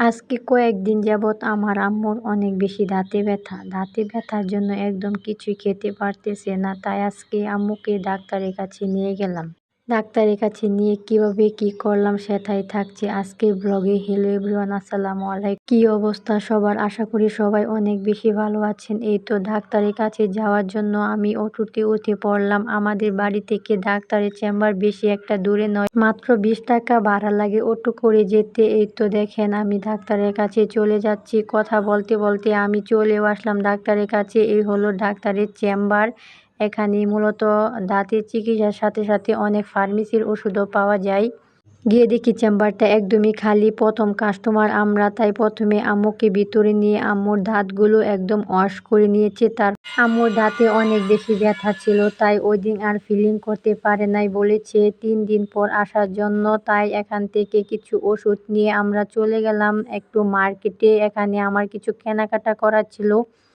আজকে কয়েকদিন যাবৎ আমার আম্মুর অনেক বেশি দাঁতে ব্যথা। দাঁতে ব্যথার জন্য একদম কিছুই খেতে পারতেছে না, তাই আজকে আম্মুকে ডাক্তারের কাছে নিয়ে গেলাম। ডাক্তারের কাছে নিয়ে কীভাবে কি করলাম সেটাই থাকছে আজকে ব্লগে। হ্যালো এভরিওয়ান আসসালামু আলাইকুম। কি অবস্থা সবার? আশা করি সবাই অনেক বেশি ভালো আছেন। এই তো ডাক্তারের কাছে যাওয়ার জন্য আমি অটোতে উঠে পড়লাম। আমাদের বাড়ি থেকে ডাক্তারের চেম্বার বেশি একটা দূরে নয়, মাত্র বিশ টাকা ভাড়া লাগে অটো করে যেতে। এই তো দেখেন আমি ডাক্তারের কাছে চলে যাচ্ছি। কথা বলতে বলতে আমি চলেও আসলাম ডাক্তারের কাছে। এই হলো ডাক্তারের চেম্বার। এখানে মূলত দাঁতের চিকিৎসার সাথে সাথে অনেক ফার্মেসির ওষুধও পাওয়া যায়। গিয়ে দেখি চেম্বারটা একদমই খালি, প্রথম কাস্টমার আমরা, তাই প্রথমে আম্মুকে ভিতরে নিয়ে আম্মুর দাঁতগুলো একদম ওয়াশ করে নিয়েছে। তার আম্মুর দাঁতে অনেক বেশি ব্যথা ছিল, তাই ওই দিন আর ফিলিং করতে পারে নাই বলেছে। তিন দিন পর আসার জন্য তাই এখান থেকে কিছু ওষুধ নিয়ে আমরা চলে গেলাম। একটু মার্কেটে এখানে আমার কিছু কেনাকাটা করার ছিল।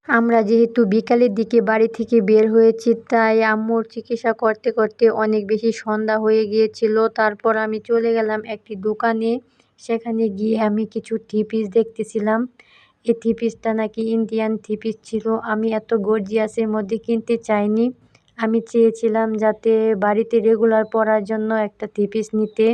আমরা যেহেতু বিকালের দিকে বাড়ি থেকে বের হয়েছি, তাই আম্মুর চিকিৎসা করতে করতে অনেক বেশি সন্ধ্যা হয়ে গিয়েছিল। তারপর আমি চলে গেলাম একটি দোকানে। সেখানে গিয়ে আমি কিছু থিপিস দেখতেছিলাম। এই থিপিসটা নাকি ইন্ডিয়ান থিপিস ছিল। আমি এত গর্জিয়াসের মধ্যে কিনতে চাইনি। আমি চেয়েছিলাম যাতে বাড়িতে রেগুলার পরার জন্য একটা থিপিস নিতে।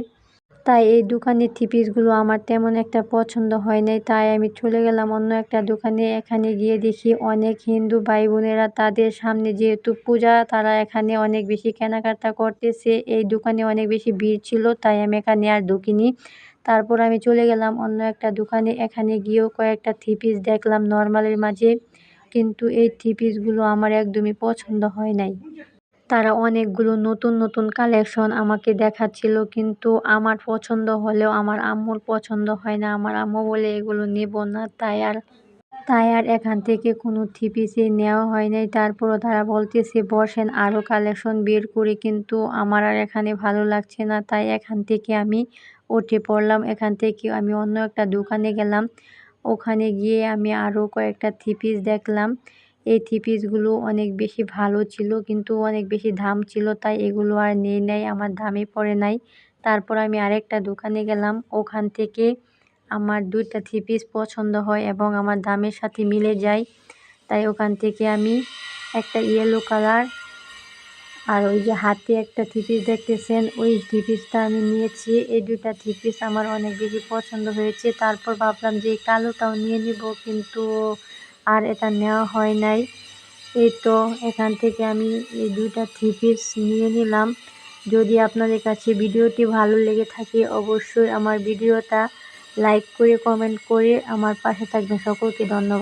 তাই এই দোকানের থ্রি পিসগুলো আমার তেমন একটা পছন্দ হয় নাই, তাই আমি চলে গেলাম অন্য একটা দোকানে। এখানে গিয়ে দেখি অনেক হিন্দু ভাই বোনেরা তাদের সামনে যেহেতু পূজা, তারা এখানে অনেক বেশি কেনাকাটা করতেছে। এই দোকানে অনেক বেশি ভিড় ছিল, তাই আমি এখানে আর ঢুকিনি। তারপর আমি চলে গেলাম অন্য একটা দোকানে। এখানে গিয়েও কয়েকটা থ্রি পিস দেখলাম নর্মালের মাঝে, কিন্তু এই থ্রি পিসগুলো আমার একদমই পছন্দ হয় নাই। তারা অনেকগুলো নতুন নতুন কালেকশন আমাকে দেখাচ্ছিল, কিন্তু আমার পছন্দ হলেও আমার আম্মুর পছন্দ হয় না। আমার আম্মু বলে, এগুলো নেব না। তাই আর তাই আর এখান থেকে কোনো থ্রি পিসে নেওয়া হয় নাই। তারপরও তারা বলতেছে, বসেন আরও কালেকশন বের করে। কিন্তু আমার আর এখানে ভালো লাগছে না। তাই এখান থেকে আমি উঠে পড়লাম। এখান থেকে আমি অন্য একটা দোকানে গেলাম। ওখানে গিয়ে আমি আরও কয়েকটা থিপিস দেখলাম। এই থ্রি অনেক বেশি ভালো ছিল, কিন্তু অনেক বেশি দাম ছিল, তাই এগুলো আর নেই, নাই, আমার দামে পড়ে নাই। তারপর আমি আরেকটা দোকানে গেলাম, ওখান থেকে আমার দুইটা থ্রি পিস পছন্দ হয় এবং আমার দামের সাথে মিলে যায়। তাই ওখান থেকে আমি একটা ইয়েলো কালার আর ওই যে হাতে একটা থ্রি পিস দেখতেছেন, ওই থ্রি পিসটা আমি নিয়েছি। এই দুইটা থ্রি পিস আমার অনেক বেশি পছন্দ হয়েছে। তারপর ভাবলাম যে কালোটাও নিয়ে নিব, কিন্তু আর এটা নেওয়া হয় নাই। এই তো এখান থেকে আমি এই দুইটা থ্রি পিস নিয়ে নিলাম। যদি আপনাদের কাছে ভিডিওটি ভালো লেগে থাকে, অবশ্যই আমার ভিডিওটা লাইক করে, কমেন্ট করে আমার পাশে থাকবেন। সকলকে ধন্যবাদ।